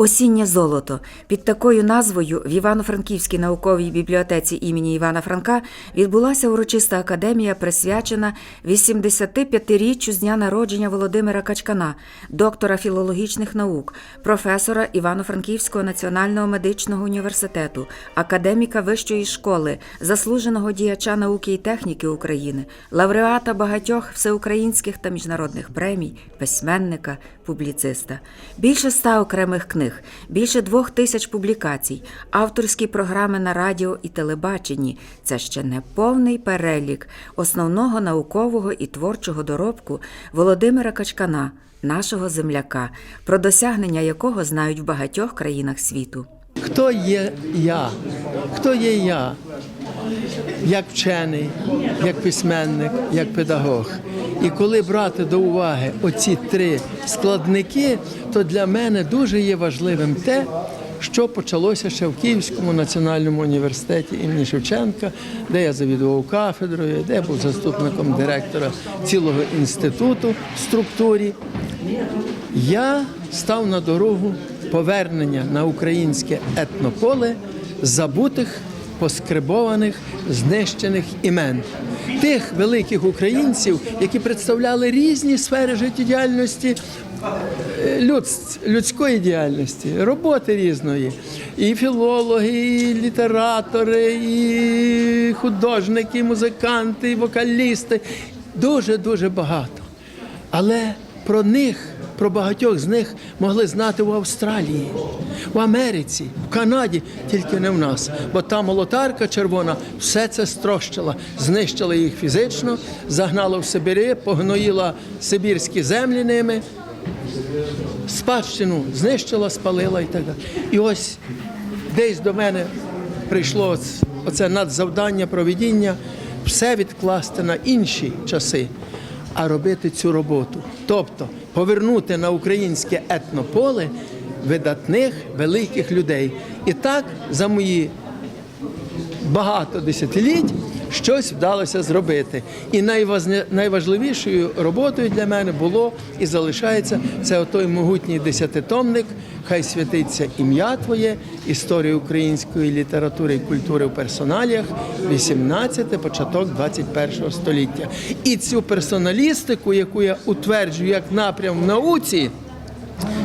Осіннє золото під такою назвою в Івано-Франківській науковій бібліотеці імені Івана Франка відбулася урочиста академія, присвячена 85-річчю з дня народження Володимира Качкана, доктора філологічних наук, професора Івано-Франківського національного медичного університету, академіка вищої школи, заслуженого діяча науки і техніки України, лауреата багатьох всеукраїнських та міжнародних премій, письменника, публіциста. Більше ста окремих книг, більше двох тисяч публікацій, авторські програми на радіо і телебаченні. Це ще не повний перелік основного наукового і творчого доробку Володимира Качкана, нашого земляка, про досягнення якого знають в багатьох країнах світу. Хто є я? Хто є я? Як вчений, як письменник, як педагог. І коли брати до уваги оці три складники, то для мене дуже є важливим те, що почалося ще в Київському національному університеті імені Шевченка, де я завідував кафедрою, де був заступником директора цілого інституту в структурі. Я став на дорогу повернення на українське етнополе забутих, поскребованих, знищених імен. Тих великих українців, які представляли різні сфери життєдіяльності е, людської діяльності, роботи різної. І філологи, і літератори, і художники, і музиканти, і вокалісти. Дуже-дуже багато. Але про них, про багатьох з них могли знати в Австралії, в Америці, в Канаді, тільки не в нас. Бо та молотарка червона все це строщила, знищила їх фізично, загнала в Сибири, погноїла сибірські землі ними, спадщину знищила, спалила і так далі. І ось десь до мене прийшло оц- оце надзавдання проведіння все відкласти на інші часи, а робити цю роботу. Тобто повернути на українське етнополе видатних великих людей. І так за мої багато десятиліть щось вдалося зробити. І найважливішою роботою для мене було і залишається це отой могутній десятитомник. Хай святиться ім'я Твоє, історія української літератури і культури в персоналіях, 18 початок 21 століття. І цю персоналістику, яку я утверджую як напрям в науці,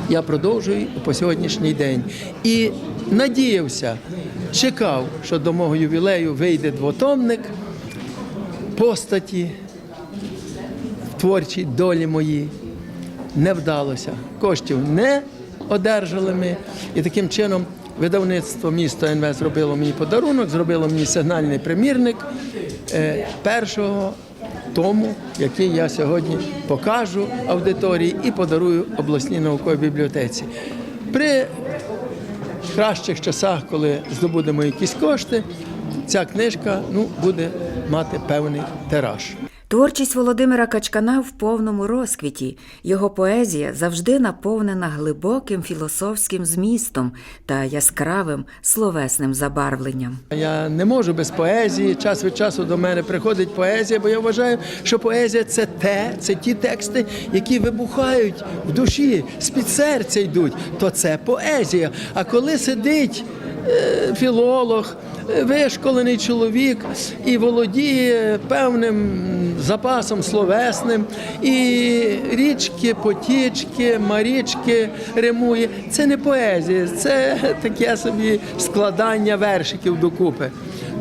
я продовжую по сьогоднішній день. І надіявся, чекав, що до мого ювілею вийде двотомник постаті в творчій долі моїй. Не вдалося. Коштів не одержали ми. І таким чином видавництво міста НВ зробило мені подарунок, зробило мені сигнальний примірник е, першого тому, який я сьогодні покажу аудиторії і подарую обласній науковій бібліотеці. При кращих часах, коли здобудемо якісь кошти, ця книжка ну, буде мати певний тираж. Творчість Володимира Качкана в повному розквіті. Його поезія завжди наповнена глибоким філософським змістом та яскравим словесним забарвленням. Я не можу без поезії. Час від часу до мене приходить поезія, бо я вважаю, що поезія це те, це ті тексти, які вибухають в душі, з-під серця йдуть. То це поезія. А коли сидить е, філолог, е, вишколений чоловік і володіє певним запасом словесним, і річки, потічки, марічки римує, це не поезія, це таке собі складання вершиків докупи.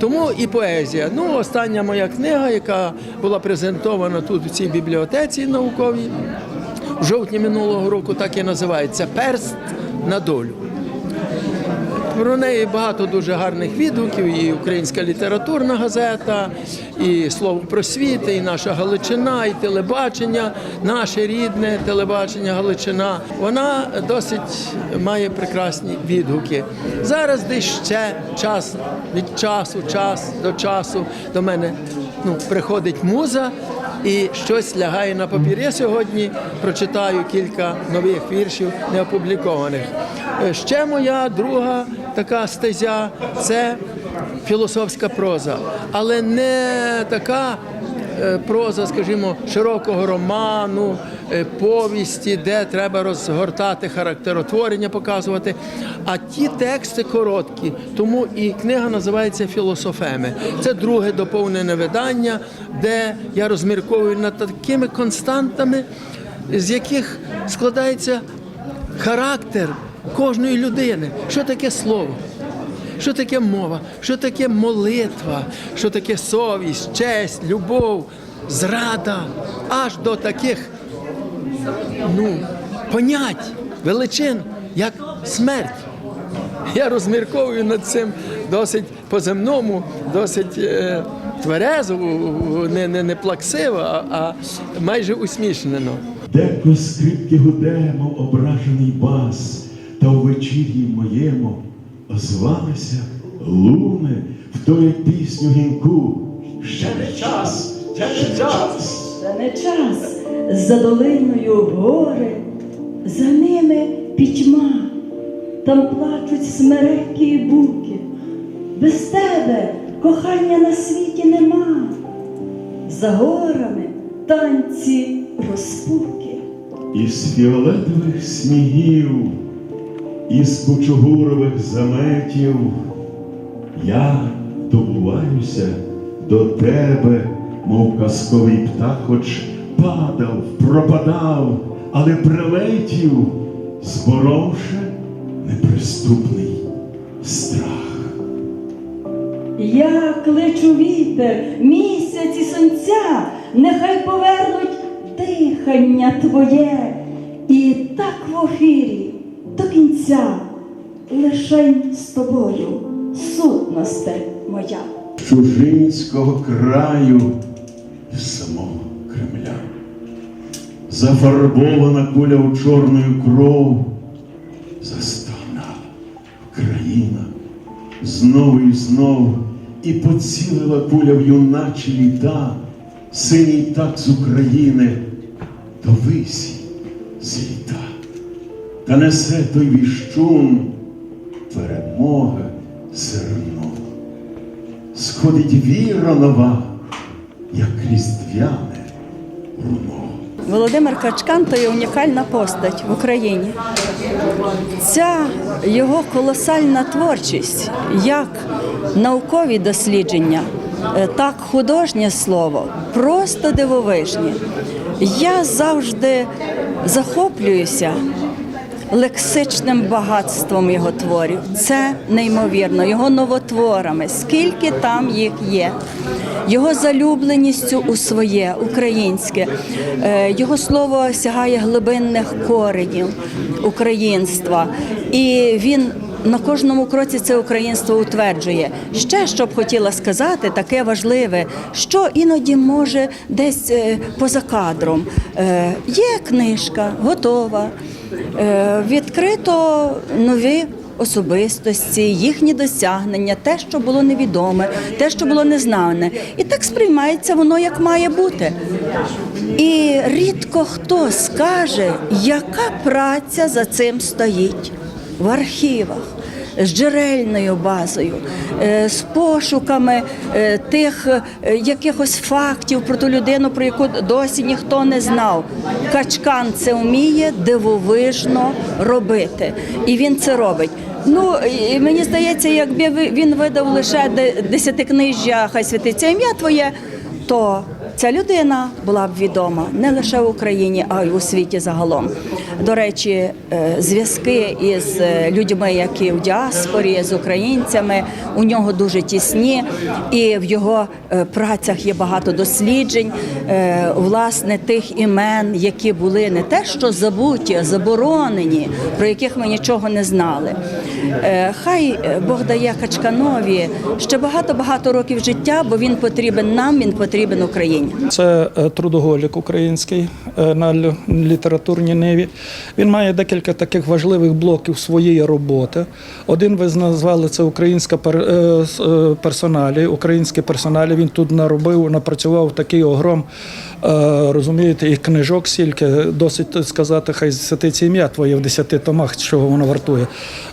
Тому і поезія. Ну, остання моя книга, яка була презентована тут у цій бібліотеці науковій в жовтні минулого року, так і називається Перст на долю. Про неї багато дуже гарних відгуків, і українська літературна газета, і слово просвіти, і наша Галичина, і телебачення, наше рідне телебачення Галичина. Вона досить має прекрасні відгуки. Зараз десь ще час від часу, час до часу до мене ну, приходить муза і щось лягає на папір. Я сьогодні прочитаю кілька нових віршів неопублікованих. опублікованих. Ще моя друга така стезя це філософська проза, але не така е, проза, скажімо, широкого роману, е, повісті, де треба розгортати характеротворення, показувати. А ті тексти короткі, тому і книга називається Філософеми. Це друге доповнене видання, де я розмірковую над такими константами, з яких складається характер кожної людини. Що таке слово? Що таке мова? Що таке молитва? Що таке совість, честь, любов, зрада? Аж до таких ну, понять, величин, як смерть. Я розмірковую над цим досить по-земному, досить е, тверезо, не, не, не плаксиво, а, а майже усмішнено. Деко скрипки гуде, мов ображений бас, та у вечір'ї моєму озвалися луни, в вторять пісню гінку. Ще не час, ще не час. Ще не час за долиною гори, за ними пітьма, там плачуть смереки і буки. Без тебе кохання на світі нема. За горами танці розпуки. Із фіолетових снігів, із кучугурових заметів я добуваюся до тебе, мов казковий птах, хоч падав, пропадав, але прилетів, зборовши неприступний страх. Я кличу вітер, місяць і сонця, нехай повернуть дихання твоє, і так в ефірі до кінця лишень з тобою сутносте моя. чужинського краю самого Кремля. Зафарбована куля у чорною кров, застогнала країна знову і знов, і поцілила куля в юначі літа, синій так з України до висі. Та несе той віщун перемога зерно сходить віра нова, як різдвяне руно. Володимир Качкан то є унікальна постать в Україні. Ця його колосальна творчість, як наукові дослідження, е, так художнє слово, просто дивовижні. Я завжди захоплююся лексичним багатством його творів. Це неймовірно, його новотворами, скільки там їх є, його залюбленістю у своє українське. Е, Його слово сягає глибинних коренів українства, і він. На кожному кроці це українство утверджує. Ще що б хотіла сказати, таке важливе, що іноді може десь е, поза кадром. Е, Є книжка, готова, відкрито нові особистості, їхні досягнення, те, що було невідоме, те, що було незнане. І так сприймається воно, як має бути. І рідко хто скаже, яка праця за цим стоїть в архівах. З джерельною базою, е, з пошуками е, тих е, якихось фактів про ту людину, про яку досі ніхто не знав. Качкан це вміє дивовижно робити, і він це робить. Ну і мені здається, якби він видав лише де- десятикнижжя, хай святиться ім'я твоє, то ця людина була б відома не лише в Україні, а й у світі загалом. До речі, е, зв'язки із е, людьми, які в діаспорі, з українцями, у нього дуже тісні, і в його е, працях є багато досліджень, власне, тих імен, які були не те, що забуті, а заборонені, про яких ми нічого не знали. Хай Бог дає Качканові ще багато-багато років життя, бо він потрібен нам, він потрібен Україні. Це е, трудоголік український е, на літературній ниві. Він має декілька таких важливих блоків своєї роботи. Один ви назвали це українська е, персоналі, українські персоналі. Він тут наробив, напрацював такий огром Розумієте, і книжок стільки, досить сказати, хай святиться ім'я твоє в десяти томах, чого воно вартує.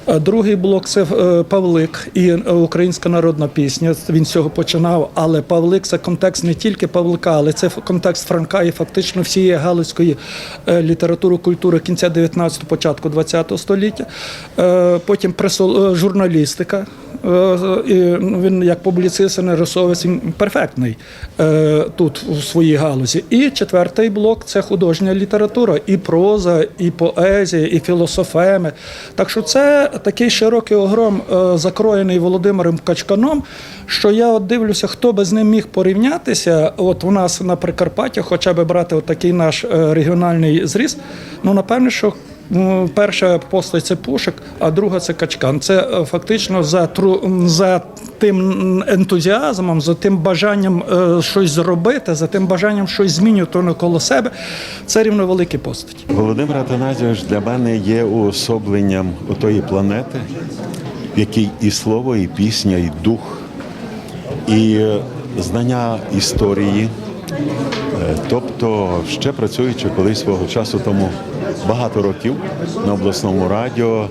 Е, Другий блок це е, Павлик і е, українська народна пісня. Він з цього починав, але Павлик це контекст не тільки Павлика, але це контекст Франка і фактично всієї галицької е, літератури, культури кінця 19-го, початку 20-го століття. Е, Потім е, журналістика. Е, ну, Він як публіцист, і рисовець, він перфектний е, тут у своїй галузі. І четвертий блок це художня література, і проза, і поезія, і філософеми. Так що це такий широкий огром, е, закроєний Володимиром Качканом. Що я от дивлюся, хто би з ним міг порівнятися. От у нас на Прикарпатті, хоча б брати от такий наш е, регіональний зріз. Ну напевне, що Перша постать це Пушик, а друга це Качкан. Це е, фактично за тру за тим ентузіазмом, за тим бажанням е, щось зробити, за тим бажанням щось змінювати навколо себе. Це рівно великі постаті. Володимир Атаназійович для мене є уособленням отої планети, в якій і слово, і пісня, і дух, і е, знання історії. Тобто, ще працюючи колись свого часу тому багато років на обласному радіо,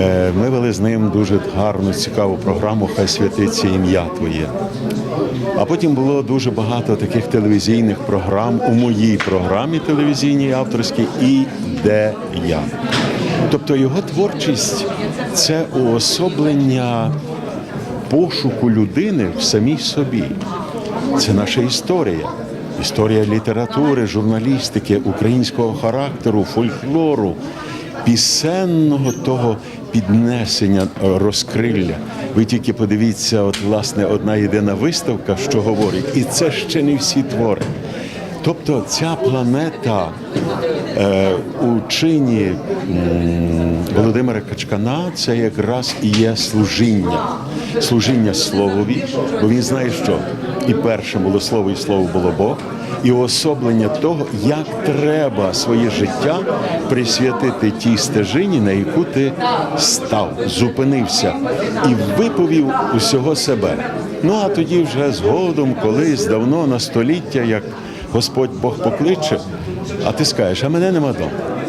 е, ми вели з ним дуже гарну, цікаву програму Хай святиться ім'я Твоє. А потім було дуже багато таких телевізійних програм у моїй програмі телевізійній авторській і де я. Тобто його творчість це уособлення пошуку людини в самій собі. Це наша історія. Історія літератури, журналістики, українського характеру, фольклору, пісенного того піднесення е, розкрилля. Ви тільки подивіться, от власне одна єдина виставка, що говорить, і це ще не всі твори. Тобто ця планета у чині Володимира Качкана це якраз і є служіння, служіння словові, бо він знає, що і перше було слово, і слово було Бог, і уособлення того, як треба своє життя присвятити тій стежині, на яку ти став, зупинився і виповів усього себе. Ну а тоді вже згодом, колись давно на століття, як Господь Бог покличе, а ти скажеш, а мене нема дома.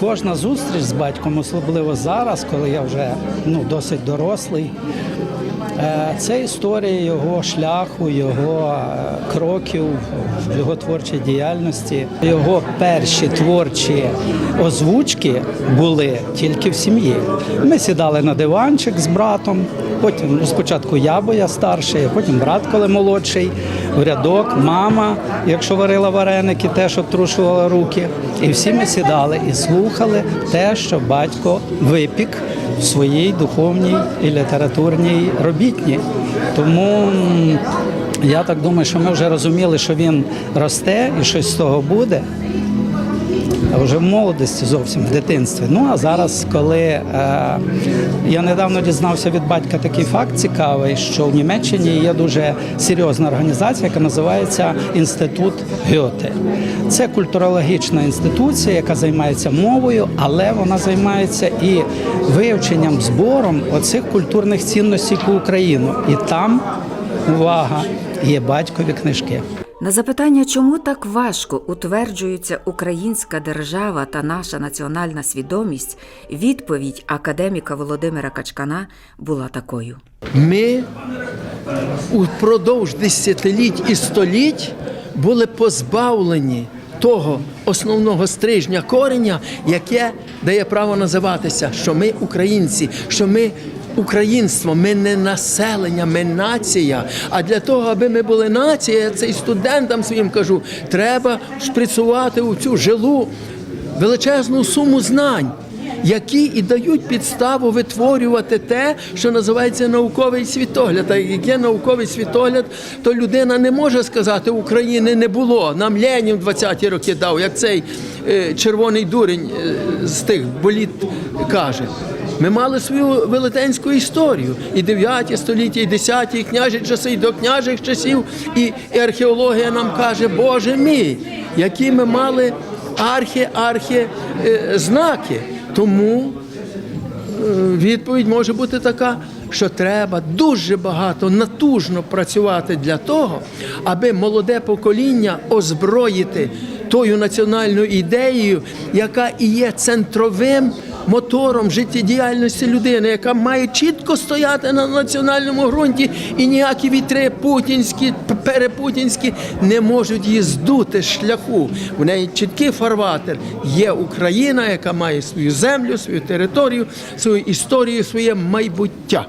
Кожна зустріч з батьком, особливо зараз, коли я вже ну, досить дорослий, це історія його шляху, його е, кроків його творчій діяльності. Його перші творчі озвучки були тільки в сім'ї. Ми сідали на диванчик з братом. Потім ну, спочатку я, бо я старший, потім брат, коли молодший, в рядок, мама, якщо варила вареники, теж обтрушувала руки. І всі ми сідали і слухали те, що батько випік в своїй духовній і літературній робітні. Тому я так думаю, що ми вже розуміли, що він росте і щось з того буде. Вже в молодості зовсім в дитинстві. Ну а зараз, коли е, я недавно дізнався від батька такий факт цікавий, що в Німеччині є дуже серйозна організація, яка називається Інститут Гьоте. Це культурологічна інституція, яка займається мовою, але вона займається і вивченням збором оцих культурних цінностей по Україну. І там увага є батькові книжки. На запитання, чому так важко утверджується українська держава та наша національна свідомість, відповідь академіка Володимира Качкана була такою. Ми упродовж десятиліть і століть були позбавлені того основного стрижня кореня, яке дає право називатися, що ми українці, що ми. Українство, ми не населення, ми нація. А для того, аби ми були нація, я це і студентам своїм кажу, треба шприцувати у цю жилу величезну суму знань, які і дають підставу витворювати те, що називається науковий світогляд. А як є науковий світогляд, то людина не може сказати, України не було. Нам Ленін в 20-ті роки дав, як цей е, червоний дурень е, з тих боліт каже. Ми мали свою велетенську історію. І 9 століття, і 10, і княжі часи, і до княжих часів, і, і археологія нам каже, Боже мій, які ми мали архі-архі е. Тому е, відповідь може бути така, що треба дуже багато натужно працювати для того, аби молоде покоління озброїти тою національною ідеєю, яка і є центровим мотором життєдіяльності людини, яка має чітко стояти на національному ґрунті, і ніякі вітри путінські, перепутінські не можуть її здути шляху. В неї чіткий фарватер. Є Україна, яка має свою землю, свою територію, свою історію, своє майбуття.